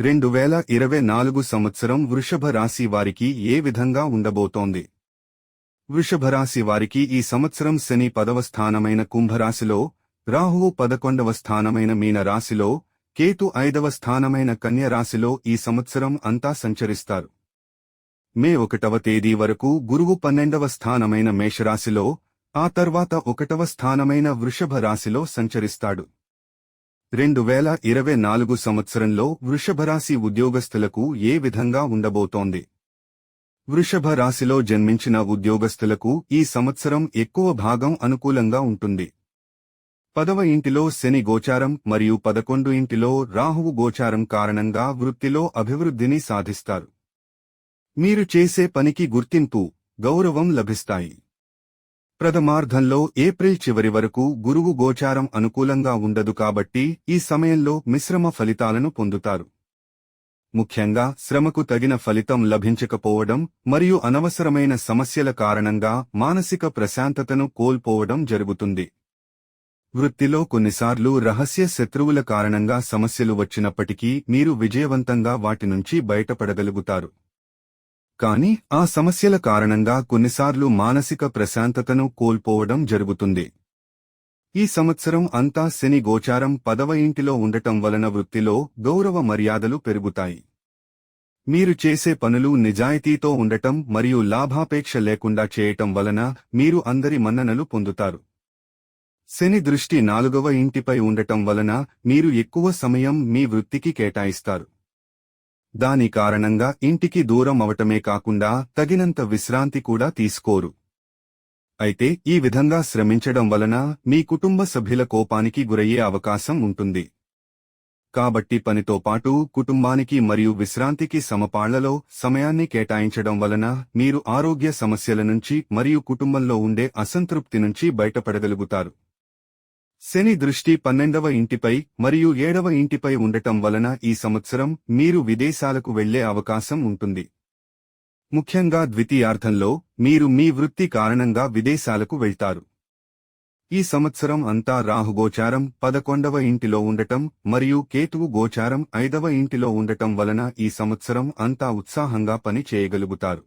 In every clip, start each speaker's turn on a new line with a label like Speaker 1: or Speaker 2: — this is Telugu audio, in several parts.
Speaker 1: రెండు వేల ఇరవై నాలుగు సంవత్సరం వృషభ రాశి వారికి ఏ విధంగా ఉండబోతోంది? వృషభ రాశి వారికి ఈ సంవత్సరం శని పదవ స్థానమైన కుంభరాశిలో రాహువు పదకొండవ స్థానమైన మీన రాశిలో కేతు ఐదవ స్థానమైన కన్య రాశిలో ఈ సంవత్సరం అంతా సంచరిస్తారు. మే ఒకటవ తేదీ వరకు గురువు పన్నెండవ స్థానమైన మేషరాశిలో ఆ తర్వాత ఒకటవ స్థానమైన వృషభ రాశిలో సంచరిస్తాడు. రెండు వేల ఇరవై నాలుగు సంవత్సరంలో వృషభరాశి ఉద్యోగస్తులకు ఏ విధంగా ఉండబోతోంది? వృషభ రాశిలో జన్మించిన ఉద్యోగస్తులకు ఈ సంవత్సరం ఎక్కువ భాగం అనుకూలంగా ఉంటుంది. పదవ ఇంటిలో శని గోచారం మరియు పదకొండు ఇంటిలో రాహువు గోచారం కారణంగా వృత్తిలో అభివృద్ధిని సాధిస్తారు. మీరు చేసే పనికి గుర్తింపు గౌరవం లభిస్తాయి. ప్రథమార్ధంలో ఏప్రిల్ చివరి వరకు గురువు గోచారం అనుకూలంగా ఉండదు కాబట్టి ఈ సమయంలో మిశ్రమ ఫలితాలను పొందుతారు. ముఖ్యంగా శ్రమకు తగిన ఫలితం లభించకపోవడం మరియు అనవసరమైన సమస్యల కారణంగా మానసిక ప్రశాంతతను కోల్పోవడం జరుగుతుంది. వృత్తిలో కొన్నిసార్లు రహస్య శత్రువుల కారణంగా సమస్యలు వచ్చినప్పటికీ మీరు విజయవంతంగా వాటి నుంచి బయటపడగలుగుతారు. కానీ ఆ సమస్యల కారణంగా కొన్నిసార్లు మానసిక ప్రశాంతతను కోల్పోవడం జరుగుతుంది. ఈ సంవత్సరం అంతా శని గోచారం పదవ ఇంటిలో ఉండటం వలన వృత్తిలో గౌరవ మర్యాదలు పెరుగుతాయి. మీరు చేసే పనులు నిజాయితీతో ఉండటం మరియు లాభాపేక్ష లేకుండా చేయటం వలన మీరు అందరి మన్ననలు పొందుతారు. శని దృష్టి నాలుగవ ఇంటిపై ఉండటం వలన మీరు ఎక్కువ సమయం మీ వృత్తికి కేటాయిస్తారు. దాని కారణంగా ఇంటికి దూరం అవటమే కాకుండా తగినంత విశ్రాంతి కూడా తీసుకోరు. అయితే ఈ విధంగా శ్రమించడం వలన మీ కుటుంబ సభ్యుల కోపానికి గురయ్యే అవకాశం ఉంటుంది. కాబట్టి పనితో పాటు కుటుంబానికి మరియు విశ్రాంతికి సమపాళ్ళలో సమయాన్ని కేటాయించడం వలన మీరు ఆరోగ్య సమస్యల నుంచి మరియు కుటుంబంలో ఉండే అసంతృప్తి నుంచి బయటపడగలుగుతారు. శని దృష్టి పన్నెండవ ఇంటిపై మరియు ఏడవ ఇంటిపై ఉండటం వలన ఈ సంవత్సరం మీరు విదేశాలకు వెళ్ళే అవకాశం ఉంటుంది. ముఖ్యంగా ద్వితీయార్థంలో మీరు మీ వృత్తి కారణంగా విదేశాలకు వెళ్తారు. ఈ సంవత్సరం అంతా రాహుగోచారం పదకొండవ ఇంటిలో ఉండటం మరియు కేతువు గోచారం ఐదవ ఇంటిలో ఉండటం వలన ఈ సంవత్సరం అంతా ఉత్సాహంగా పని చేయగలుగుతారు.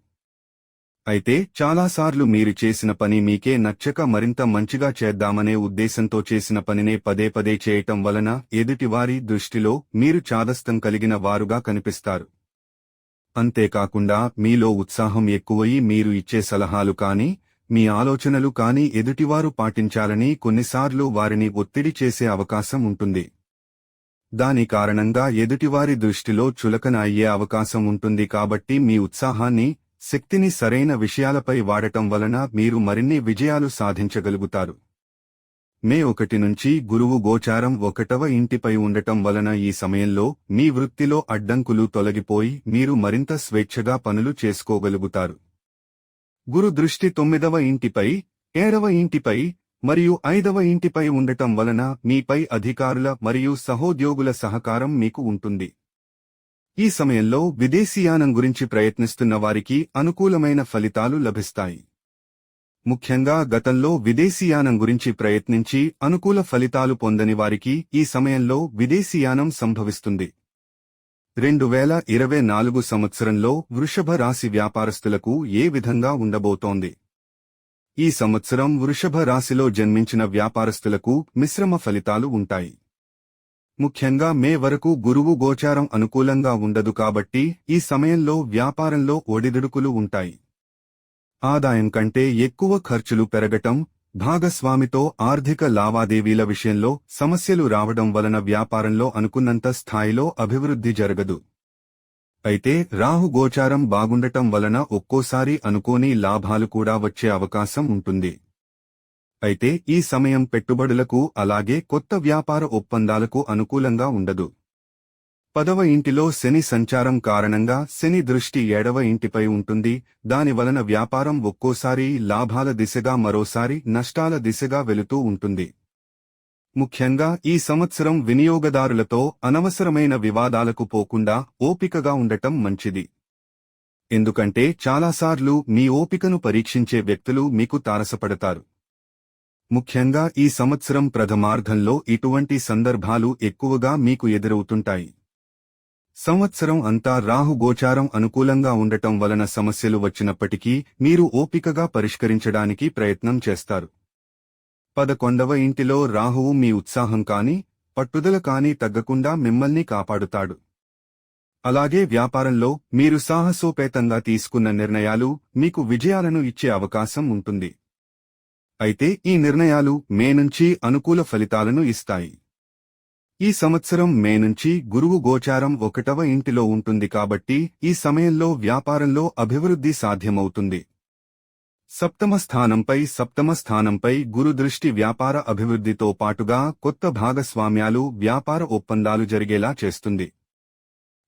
Speaker 1: అయితే చాలాసార్లు మీరు చేసిన పని మీకే నచ్చక మరింత మంచిగా చేద్దామనే ఉద్దేశంతో చేసిన పనినే పదే పదే చేయటం వలన ఎదుటివారి దృష్టిలో మీరు చాదస్తం కలిగిన వారుగా కనిపిస్తారు. అంతేకాకుండా మీలో ఉత్సాహం ఎక్కువయి మీరు ఇచ్చే సలహాలు కాని మీ ఆలోచనలు కాని ఎదుటివారు పాటించాలని కొన్నిసార్లు వారిని ఒత్తిడి చేసే అవకాశం ఉంటుంది. దాని కారణంగా ఎదుటివారి దృష్టిలో చులకన అయ్యే అవకాశం ఉంటుంది కాబట్టి మీ ఉత్సాహాన్ని శక్తిని సరైన విషయాలపై వాడటం వలన మీరు మరిన్ని విజయాలు సాధించగలుగుతారు. మే ఒకటి నుంచి గురువు గోచారం ఒకటవ ఇంటిపై ఉండటం వలన ఈ సమయంలో మీ వృత్తిలో అడ్డంకులు తొలగిపోయి మీరు మరింత స్వేచ్ఛగా పనులు చేసుకోగలుగుతారు. గురు దృష్టి తొమ్మిదవ ఇంటిపై ఏడవ ఇంటిపై మరియు ఐదవ ఇంటిపై ఉండటం వలన మీపై అధికారుల మరియు సహోద్యోగుల సహకారం మీకు ఉంటుంది. ఈ సమయంలో విదేశీయానం గురించి ప్రయత్నిస్తున్న వారికి అనుకూలమైన ఫలితాలు లభిస్తాయి. ముఖ్యంగా గతంలో విదేశీయానం గురించి ప్రయత్నించి అనుకూల ఫలితాలు పొందని వారికి ఈ సమయంలో విదేశీయానం సంభవిస్తుంది. రెండు వేల ఇరవై నాలుగు సంవత్సరంలో వృషభ రాశి వ్యాపారస్తులకు ఏ విధంగా ఉండబోతోంది? ఈ సంవత్సరం వృషభ రాశిలో జన్మించిన వ్యాపారస్తులకు మిశ్రమ ఫలితాలు ఉంటాయి. ముఖ్యంగా మే వరకు గురువు గోచారం అనుకూలంగా ఉండదు కాబట్టి ఈ సమయంలో వ్యాపారంలో ఒడిదుడుకులు ఉంటాయి. ఆదాయం కంటే ఎక్కువ ఖర్చులు పెరగటం భాగస్వామితో ఆర్థిక లావాదేవీల విషయంలో సమస్యలు రావడం వలన వ్యాపారంలో అనుకున్నంత స్థాయిలో అభివృద్ధి జరగదు. అయితే రాహు గోచారం బాగుండటం వలన ఒక్కోసారి అనుకోని లాభాలు కూడా వచ్చే అవకాశం ఉంటుంది. అయితే ఈ సమయం పెట్టుబడులకు అలాగే కొత్త వ్యాపార ఒప్పందాలకు అనుకూలంగా ఉండదు. పదవ ఇంటిలో శని సంచారం కారణంగా శని దృష్టి ఏడవ ఇంటిపై ఉంటుంది. దాని వలన వ్యాపారం ఒక్కోసారి లాభాల దిశగా మరోసారి నష్టాల దిశగా వెళుతూ ఉంటుంది. ముఖ్యంగా ఈ సంవత్సరం వినియోగదారులతో అనవసరమైన వివాదాలకు పోకుండా ఓపికగా ఉండటం మంచిది. ఎందుకంటే చాలాసార్లు మీ ఓపికను పరీక్షించే వ్యక్తులు మీకు తారసపడతారు. ముఖ్యంగా ఈ సంవత్సరం ప్రథమార్ధంలో ఇటువంటి సందర్భాలు ఎక్కువగా మీకు ఎదురవుతుంటాయి. సంవత్సరం అంతా రాహు గోచారం అనుకూలంగా ఉండటం వలన సమస్యలు వచ్చినప్పటికీ మీరు ఓపికగా పరిష్కరించడానికి ప్రయత్నం చేస్తారు. పదకొండవ ఇంటిలో రాహువు మీ ఉత్సాహం కాని పట్టుదల కాని తగ్గకుండా మిమ్మల్ని కాపాడుతాడు. అలాగే వ్యాపారంలో మీరు సాహసోపేతంగా తీసుకున్న నిర్ణయాలు మీకు విజయాలను ఇచ్చే అవకాశం ఉంటుంది. అయితే ఈ నిర్ణయాలు మే నుంచి అనుకూల ఫలితాలను ఇస్తాయి. ఈ సంవత్సరం మే నుంచి గురువు గోచారం ఒకటవ ఇంటిలో ఉంటుంది కాబట్టి ఈ సమయంలో వ్యాపారంలో అభివృద్ధి సాధ్యమవుతుంది. సప్తమ స్థానంపై సప్తమ స్థానంపై గురు దృష్టి వ్యాపార అభివృద్ధితో పాటుగా కొత్త భాగస్వామ్యాలు వ్యాపార ఒప్పందాలు జరిగేలా చేస్తుంది.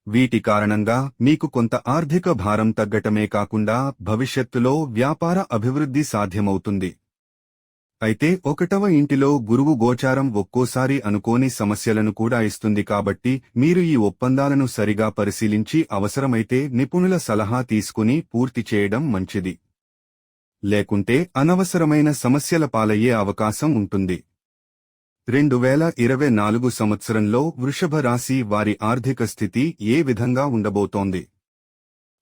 Speaker 1: వీటి కారణంగా మీకు కొంత ఆర్థిక భారం తగ్గటమే కాకుండా భవిష్యత్తులో వ్యాపార అభివృద్ధి సాధ్యమవుతుంది. అయితే ఒకటవ ఇంటిలో గురువు గోచారం ఒక్కోసారి అనుకోని సమస్యలను కూడా ఇస్తుంది కాబట్టి మీరు ఈ ఒప్పందాలను సరిగా పరిశీలించి అవసరమైతే నిపుణుల సలహా తీసుకుని పూర్తి చేయడం మంచిది. లేకుంటే అనవసరమైన సమస్యల పాలయ్యే అవకాశం ఉంటుంది. రెండు వేల ఇరవై నాలుగు సంవత్సరంలో వృషభ రాశి వారి ఆర్థిక స్థితి ఏ విధంగా ఉండబోతోంది?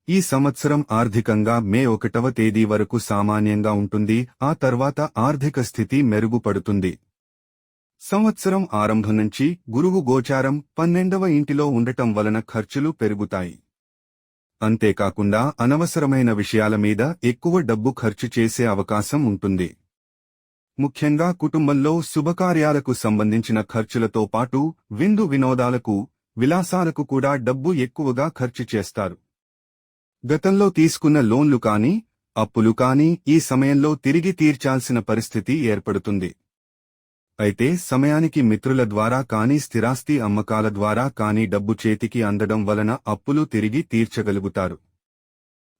Speaker 1: ఈ సంవత్సరం ఆర్థికంగా మే ఒకటవ తేదీ వరకు సామాన్యంగా ఉంటుంది ఆ తర్వాత ఆర్థిక స్థితి మెరుగుపడుతుంది. సంవత్సరం ఆరంభం నుంచి గురువు గోచారం పన్నెండవ ఇంటిలో ఉండటం వలన ఖర్చులు పెరుగుతాయి. అంతేకాకుండా అనవసరమైన విషయాల మీద ఎక్కువ డబ్బు ఖర్చు చేసే అవకాశం ఉంటుంది. ముఖ్యంగా కుటుంబంలో శుభకార్యాలకు సంబంధించిన ఖర్చులతో పాటు విందు వినోదాలకు విలాసాలకు కూడా డబ్బు ఎక్కువగా ఖర్చు చేస్తారు. గతంలో తీసుకున్న లోన్లు కానీ అప్పులు కానీ ఈ సమయంలో తిరిగి తీర్చాల్సిన పరిస్థితి ఏర్పడుతుంది. అయితే సమయానికి మిత్రుల ద్వారా కానీ స్థిరాస్తి అమ్మకాల ద్వారా కానీ డబ్బు చేతికి అందడం వలన అప్పులు తిరిగి తీర్చగలుగుతారు.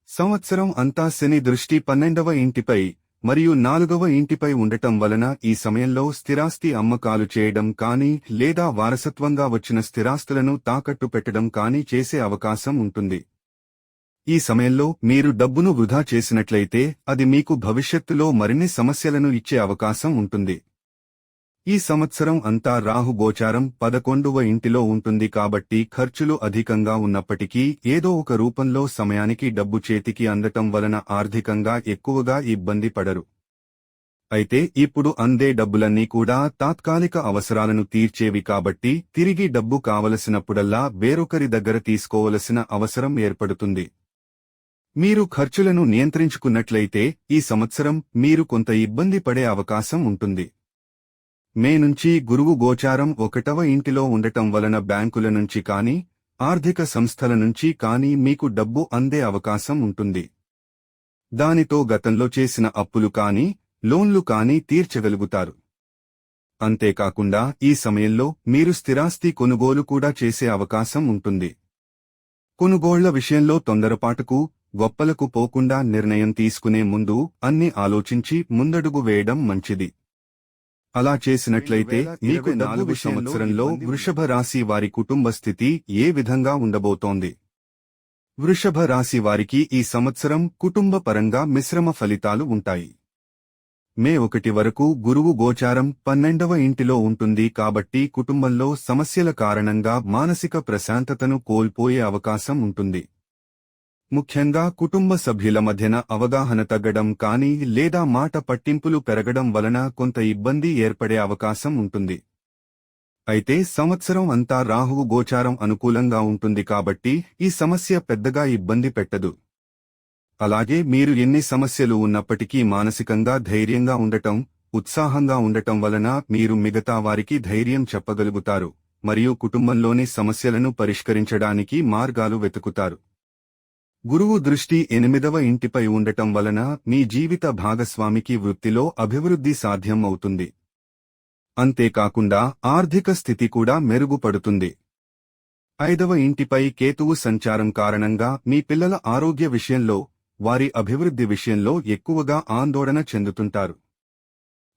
Speaker 1: సంవత్సరం అంతా శని దృష్టి పన్నెండవ ఇంటిపై మరియు నాలుగవ ఇంటిపై ఉండటం వలన ఈ సమయంలో స్థిరాస్తి అమ్మకాలు చేయడం కాని లేదా వారసత్వంగా వచ్చిన స్థిరాస్తులను తాకట్టు పెట్టడం కానీ చేసే అవకాశం ఉంటుంది. ఈ సమయంలో మీరు డబ్బును వృధా చేసినట్లయితే అది మీకు భవిష్యత్తులో మరిన్ని సమస్యలను ఇచ్చే అవకాశం ఉంటుంది. ఈ సంవత్సరం అంతా రాహు గోచారం పదకొండవ ఇంటిలో ఉంటుంది కాబట్టి ఖర్చులు అధికంగా ఉన్నప్పటికీ ఏదో ఒక రూపంలో సమయానికి డబ్బు చేతికి అందటం వలన ఆర్థికంగా ఎక్కువగా ఇబ్బంది పడరు. అయితే ఇప్పుడు అందే డబ్బులన్నీ కూడా తాత్కాలిక అవసరాలను తీర్చేవి కాబట్టి తిరిగి డబ్బు కావలసినప్పుడల్లా వేరొకరి దగ్గర తీసుకోవలసిన అవసరం ఏర్పడుతుంది. మీరు ఖర్చులను నియంత్రించుకున్నట్లయితే ఈ సంవత్సరం మీరు కొంత ఇబ్బంది పడే అవకాశం ఉంటుంది. మే నుంచి గురువు గోచారం ఒకటవ ఇంటిలో ఉండటం వలన బ్యాంకుల నుంచి కానీ ఆర్థిక సంస్థల నుంచి కానీ మీకు డబ్బు అందే అవకాశం ఉంటుంది. దానితో గతంలో చేసిన అప్పులు కానీ లోన్లు కానీ తీర్చగలుగుతారు. అంతేకాకుండా ఈ సమయంలో మీరు స్థిరాస్తి కొనుగోలు కూడా చేసే అవకాశం ఉంటుంది. కొనుగోళ్ళ విషయంలో తొందరపాటుకు గొప్పలకు పోకుండా నిర్ణయం తీసుకునే ముందు అన్ని ఆలోచించి ముందడుగు వేయడం మంచిది. అలా చేసినట్లయితే మీకు నాలుగు సంవత్సరంలో వృషభ రాశి వారి కుటుంబ స్థితి ఏ విధంగా ఉండబోతోంది? వృషభ రాశి వారికి ఈ సంవత్సరం కుటుంబ పరంగా మిశ్రమ ఫలితాలు ఉంటాయి. మే ఒకటి వరకు గురువు గోచారం పన్నెండవ ఇంటిలో ఉంటుంది కాబట్టి కుటుంబంలో సమస్యల కారణంగా మానసిక ప్రశాంతతను కోల్పోయే అవకాశం ఉంటుంది. ముఖ్యంగా కుటుంబ సభ్యుల మధ్యన అవగాహన తగ్గడం కానీ లేదా మాట పట్టింపులు పెరగడం వలన కొంత ఇబ్బంది ఏర్పడే అవకాశం ఉంటుంది. అయితే సంవత్సరం అంతా రాహువు గోచారం అనుకూలంగా ఉంటుంది కాబట్టి ఈ సమస్య పెద్దగా ఇబ్బంది పెట్టదు. అలాగే మీరు ఎన్ని సమస్యలు ఉన్నప్పటికీ మానసికంగా ధైర్యంగా ఉండటం ఉత్సాహంగా ఉండటం వలన మీరు మిగతా వారికి ధైర్యం చెప్పగలుగుతారు మరియు కుటుంబంలోని సమస్యలను పరిష్కరించడానికి మార్గాలు వెతుకుతారు. గురువు దృష్టి ఎనిమిదవ ఇంటిపై ఉండటం వలన మీ జీవిత భాగస్వామికి వృత్తిలో అభివృద్ధి సాధ్యం అవుతుంది. అంతేకాకుండా ఆర్థిక స్థితి కూడా మెరుగుపడుతుంది. ఐదవ ఇంటిపై కేతువు సంచారం కారణంగా మీ పిల్లల ఆరోగ్య విషయంలో వారి అభివృద్ధి విషయంలో ఎక్కువగా ఆందోళన చెందుతుంటారు.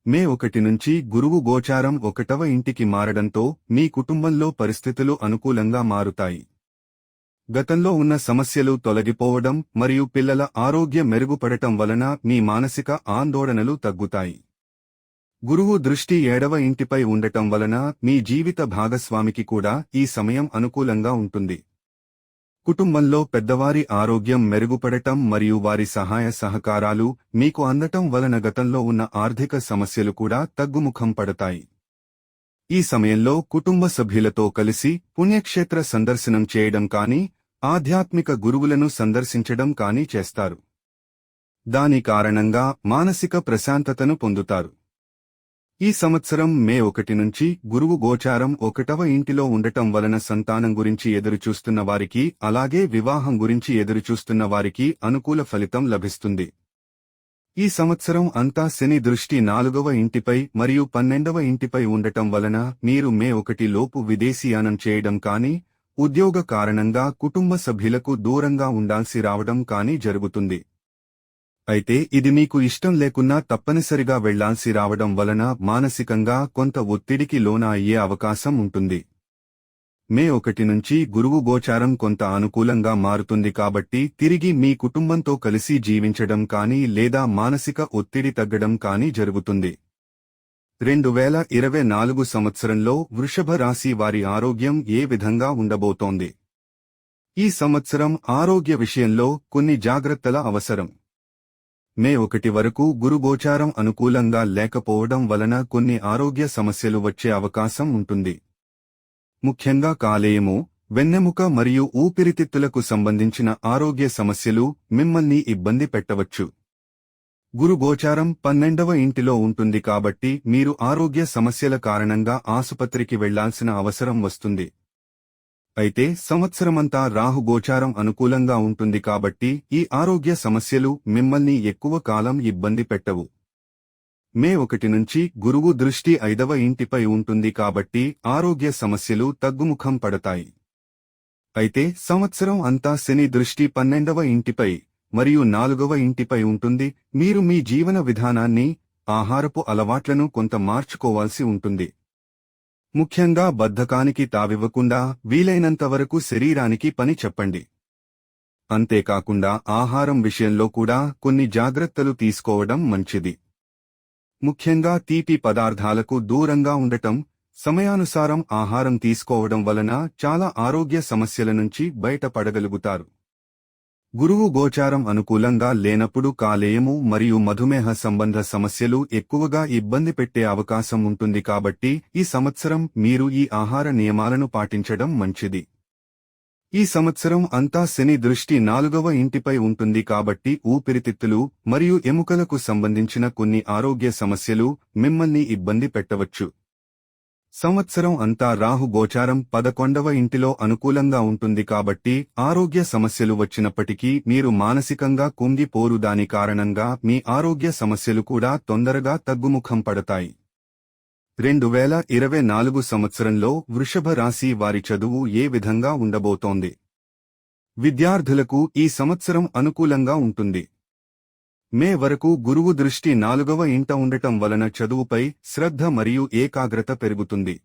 Speaker 1: మే ఒకటి నుంచి గురువు గోచారం ఒకటవ ఇంటికి మారడంతో మీ కుటుంబంలో పరిస్థితులు అనుకూలంగా మారుతాయి. గతంలో ఉన్న సమస్యలు తొలగిపోవడం మరియు పిల్లల ఆరోగ్యం మెరుగుపడటం వలన మీ మానసిక ఆందోళనలు తగ్గుతాయి. గురువు దృష్టి ఏడవ ఇంటిపై ఉండటం వలన మీ జీవిత భాగస్వామికి కూడా ఈ సమయం అనుకూలంగా ఉంటుంది. కుటుంబంలో పెద్దవారి ఆరోగ్యం మెరుగుపడటం మరియు వారి సహాయ సహకారాలు మీకు అందటం వలన గతంలో ఉన్న ఆర్థిక సమస్యలు కూడా తగ్గుముఖం పడతాయి. ఈ సమయంలో కుటుంబ సభ్యులతో కలిసి పుణ్యక్షేత్ర సందర్శనం చేయడం కానీ ఆధ్యాత్మిక గురువులను సందర్శించడం కానీ చేస్తారు. దాని కారణంగా మానసిక ప్రశాంతతను పొందుతారు. ఈ సంవత్సరం మే ఒకటి నుంచి గురువు గోచారం ఒకటవ ఇంటిలో ఉండటం వలన సంతానం గురించి ఎదురుచూస్తున్న వారికి అలాగే వివాహం గురించి ఎదురుచూస్తున్న వారికి అనుకూల ఫలితం లభిస్తుంది. ఈ సంవత్సరం అంతా శని దృష్టి నాలుగవ ఇంటిపై మరియు పన్నెండవ ఇంటిపై ఉండటం వలన మీరు మే ఒకటి లోపు విదేశీయానం చేయడం కానీ ఉద్యోగ కారణంగా కుటుంబ సభ్యులకు దూరంగా ఉండాల్సి రావడం కానీ జరుగుతుంది. అయితే ఇది మీకు ఇష్టం లేకున్నా తప్పనిసరిగా వెళ్ళాల్సి రావడం వలన మానసికంగా కొంత ఒత్తిడికి లోన అయ్యే అవకాశం ఉంటుంది. మే ఒకటి నుంచి గురువు గోచారం కొంత అనుకూలంగా మారుతుంది కాబట్టి తిరిగి మీ కుటుంబంతో కలిసి జీవించడం కానీ లేదా మానసిక ఒత్తిడి తగ్గడం కానీ జరుగుతుంది. రెండు వేల ఇరవై నాలుగు సంవత్సరంలో వృషభ రాశి వారి ఆరోగ్యం ఏ విధంగా ఉండబోతోంది? ఈ సంవత్సరం ఆరోగ్య విషయంలో కొన్ని జాగ్రత్తల అవసరం. మే ఒకటి వరకు గురుగోచారం అనుకూలంగా లేకపోవడం వలన కొన్ని ఆరోగ్య సమస్యలు వచ్చే అవకాశం ఉంటుంది. ముఖ్యంగా కాలేయము వెన్నెముక మరియు ఊపిరితిత్తులకు సంబంధించిన ఆరోగ్య సమస్యలు మిమ్మల్ని ఇబ్బంది పెట్టవచ్చు. గురుగోచారం పన్నెండవ ఇంటిలో ఉంటుంది కాబట్టి మీరు ఆరోగ్య సమస్యల కారణంగా ఆసుపత్రికి వెళ్ళాల్సిన అవసరం వస్తుంది. అయితే సంవత్సరమంతా రాహు గోచారం అనుకూలంగా ఉంటుంది కాబట్టి ఈ ఆరోగ్య సమస్యలు మిమ్మల్ని ఎక్కువ కాలం ఇబ్బంది పెట్టవు. మే ఒకటి నుంచి గురువు దృష్టి ఐదవ ఇంటిపై ఉంటుంది కాబట్టి ఆరోగ్య సమస్యలు తగ్గుముఖం పడతాయి. అయితే సంవత్సరం అంతా శని దృష్టి పన్నెండవ ఇంటిపై మరియు నాలుగవ ఇంటిపై ఉంటుంది. మీరు మీ జీవన విధానాన్ని ఆహారపు అలవాట్లను కొంత మార్చుకోవాల్సి ఉంటుంది. ముఖ్యంగా బద్ధకానికి తావివ్వకుండా వీలైనంతవరకు శరీరానికి పని చెప్పండి. అంతేకాకుండా ఆహారం విషయంలో కూడా కొన్ని జాగ్రత్తలు తీసుకోవడం మంచిది. ముఖ్యంగా తీపి పదార్థాలకు దూరంగా ఉండటం సమయానుసారం ఆహారం తీసుకోవడం వలన చాలా ఆరోగ్య సమస్యల నుంచి బయటపడగలుగుతారు. గురువు గోచారం అనుకూలంగా లేనప్పుడు కాలేయము మరియు మధుమేహ సంబంధ సమస్యలు ఎక్కువగా ఇబ్బంది పెట్టే అవకాశం ఉంటుంది కాబట్టి ఈ సంవత్సరం మీరు ఈ ఆహార నియమాలను పాటించడం మంచిది. ఈ సంవత్సరం అంతా శని దృష్టి నాలుగవ ఇంటిపై ఉంటుంది కాబట్టి ఊపిరితిత్తులు మరియు ఎముకలకు సంబంధించిన కొన్ని ఆరోగ్య సమస్యలు మిమ్మల్ని ఇబ్బంది పెట్టవచ్చు. సంవత్సరం అంతా రాహు గోచారం పదకొండవ ఇంటిలో అనుకూలంగా ఉంటుంది కాబట్టి ఆరోగ్య సమస్యలు వచ్చినప్పటికీ మీరు మానసికంగా కుంగిపోరు దాని కారణంగా మీ ఆరోగ్య సమస్యలు కూడా తొందరగా తగ్గుముఖం పడతాయి. రెండు వేల ఇరవై నాలుగు సంవత్సరంలో వృషభ రాశి వారి చదువు ఏ విధంగా ఉండబోతోంది? విద్యార్థులకు ఈ సంవత్సరం అనుకూలంగా ఉంటుంది. మే వరకు గురువు దృష్టి నాలుగవ ఇంట ఉండటం వలన చదువుపై శ్రద్ధ మరియు ఏకాగ్రత పెరుగుతుంది.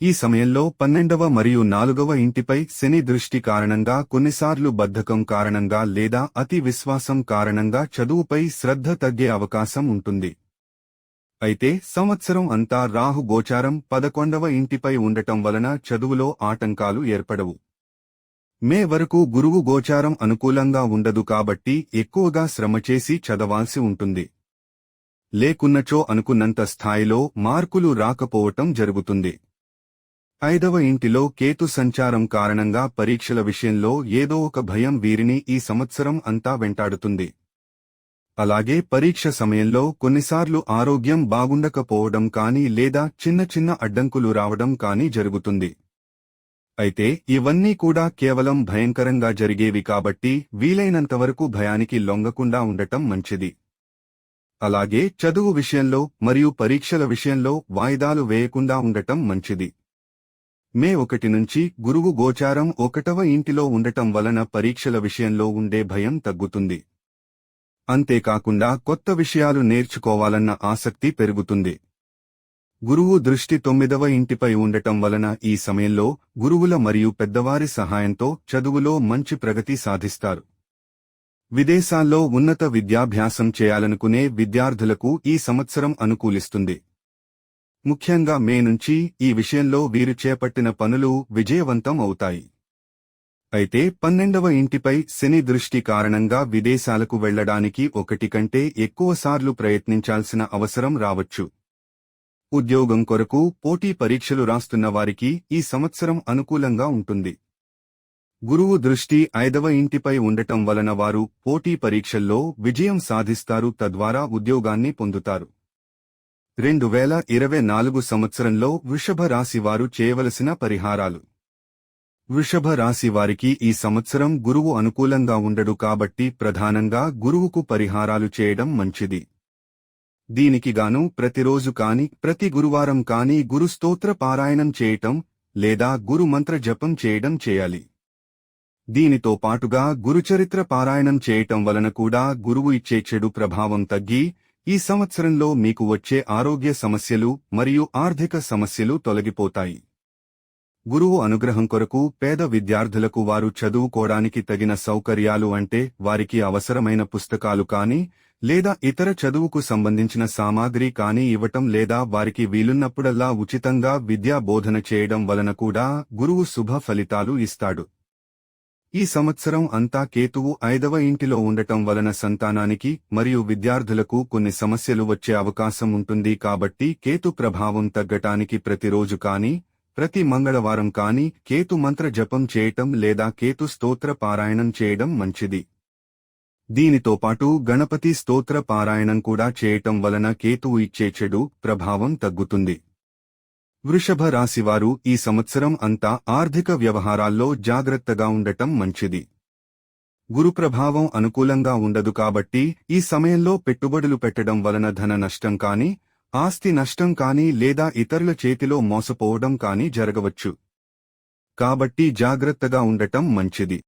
Speaker 1: ఈ సమయంలో పన్నెండవ మరియు నాలుగవ ఇంటిపై శని దృష్టి కారణంగా కొన్నిసార్లు బద్ధకం కారణంగా లేదా అతి విశ్వాసం కారణంగా చదువుపై శ్రద్ధ తగ్గే అవకాశం ఉంటుంది. అయితే సంవత్సరం అంతా రాహు గోచారం పదకొండవ ఇంటిపై ఉండటం వలన చదువులో ఆటంకాలు ఏర్పడవు. మే వరకు గురువు గోచారం అనుకూలంగా ఉండదు కాబట్టి ఎక్కువగా శ్రమ చేసి చదవాల్సి ఉంటుంది. లేకున్నచో అనుకున్నంత స్థాయిలో మార్కులు రాకపోవటం జరుగుతుంది. ఐదవ ఇంటిలో కేతు సంచారం కారణంగా పరీక్షల విషయంలో ఏదో ఒక భయం వీరిని ఈ సంవత్సరం అంతా వెంటాడుతుంది. అలాగే పరీక్ష సమయంలో కొన్నిసార్లు ఆరోగ్యం బాగుండకపోవడం కానీ లేదా చిన్న చిన్న అడ్డంకులు రావడం కానీ జరుగుతుంది. అయితే ఇవన్నీ కూడా కేవలం భయంకరంగా జరిగేవి కాబట్టి వీలైనంతవరకు భయానికి లొంగకుండా ఉండటం మంచిది. అలాగే చదువు విషయంలో మరియు పరీక్షల విషయంలో వాయిదాలు వేయకుండా ఉండటం మంచిది. మే ఒకటి నుంచి గురువు గోచారం ఒకటవ ఇంటిలో ఉండటం వలన పరీక్షల విషయంలో ఉండే భయం తగ్గుతుంది. అంతేకాకుండా కొత్త విషయాలు నేర్చుకోవాలన్న ఆసక్తి పెరుగుతుంది. గురువు దృష్టి తొమ్మిదవ ఇంటిపై ఉండటం వలన ఈ సమయంలో గురువుల మరియు పెద్దవారి సహాయంతో చదువులో మంచి ప్రగతి సాధిస్తారు. విదేశాల్లో ఉన్నత విద్యాభ్యాసం చేయాలనుకునే విద్యార్థులకు ఈ సంవత్సరం అనుకూలిస్తుంది. ముఖ్యంగా మే నుంచి ఈ విషయంలో వీరు చేపట్టిన పనులు విజయవంతం అవుతాయి. అయితే పన్నెండవ ఇంటిపై శని దృష్టి కారణంగా విదేశాలకు వెళ్ళడానికి ఒకటి కంటే ఎక్కువసార్లు ప్రయత్నించాల్సిన అవసరం రావచ్చు. ఉద్యోగం కొరకు పోటీ పరీక్షలు రాస్తున్న వారికి ఈ సంవత్సరం అనుకూలంగా ఉంటుంది. గురువు దృష్టి ఐదవ ఇంటిపై ఉండటం వలన వారు పోటీ పరీక్షల్లో విజయం సాధిస్తారు తద్వారా ఉద్యోగాన్ని పొందుతారు. రెండు వేల ఇరవై నాలుగు సంవత్సరంలో వృషభ రాశి వారు చేయవలసిన పరిహారాలు. వృషభ రాశి వారికి ఈ సంవత్సరం గురువు అనుకూలంగా ఉండడు కాబట్టి ప్రధానంగా గురువుకు పరిహారాలు చేయడం మంచిది. దీనికి గాను ప్రతిరోజు కాని ప్రతి గురువారం కాని గురుస్తోత్ర పారాయణం చేయటం లేదా గురు మంత్ర జపం చేయడం చేయాలి. దీనితో పాటుగా గురుచరిత్ర పారాయణం చేయటం వలన కూడా గురువు ఇచ్చే చెడు ప్రభావం తగ్గి ఈ సంవత్సరంలో మీకు వచ్చే ఆరోగ్య సమస్యలు మరియు ఆర్థిక సమస్యలు తొలగిపోతాయి. గురువు అనుగ్రహం కొరకు పేద విద్యార్థులకు వారు చదువుకోవడానికి తగిన సౌకర్యాలు అంటే వారికి అవసరమైన పుస్తకాలు కాని లేదా ఇతర చదువుకు సంబంధించిన సామాగ్రి కాని ఇవ్వటం లేదా వారికి వీలున్నప్పుడల్లా ఉచితంగా విద్యా బోధన చేయడం వలన కూడా గురువు శుభ ఫలితాలు ఇస్తాడు. ఈ సంవత్సరం అంతా కేతువు ఐదవ ఇంటిలో ఉండటం వలన సంతానానికి మరియు విద్యార్థులకు కొన్ని సమస్యలు వచ్చే అవకాశం ఉంటుంది కాబట్టి కేతు ప్రభావం తగ్గటానికి ప్రతిరోజు కానీ ప్రతి మంగళవారం కాని కేతు మంత్ర జపం చేయటం లేదా కేతు స్తోత్ర పారాయణం చేయడం మంచిది. దీనితో పాటు గణపతి స్తోత్ర పారాయణం కూడా చేయటం వలన కేతువు ఇచ్చే చెడు ప్రభావం తగ్గుతుంది. వృషభ రాశివారు ఈ సంవత్సరం అంతా ఆర్థిక వ్యవహారాల్లో జాగ్రత్తగా ఉండటం మంచిది. గురు ప్రభావం అనుకూలంగా ఉండదు కాబట్టి ఈ సమయంలో పెట్టుబడులు పెట్టడం వలన ధన నష్టం కానీ ఆస్తి నష్టం కాని లేదా ఇతరుల చేతిలో మోసపోవడం కాని జరగవచ్చు. కాబట్టి జాగ్రత్తగా ఉండటం మంచిది.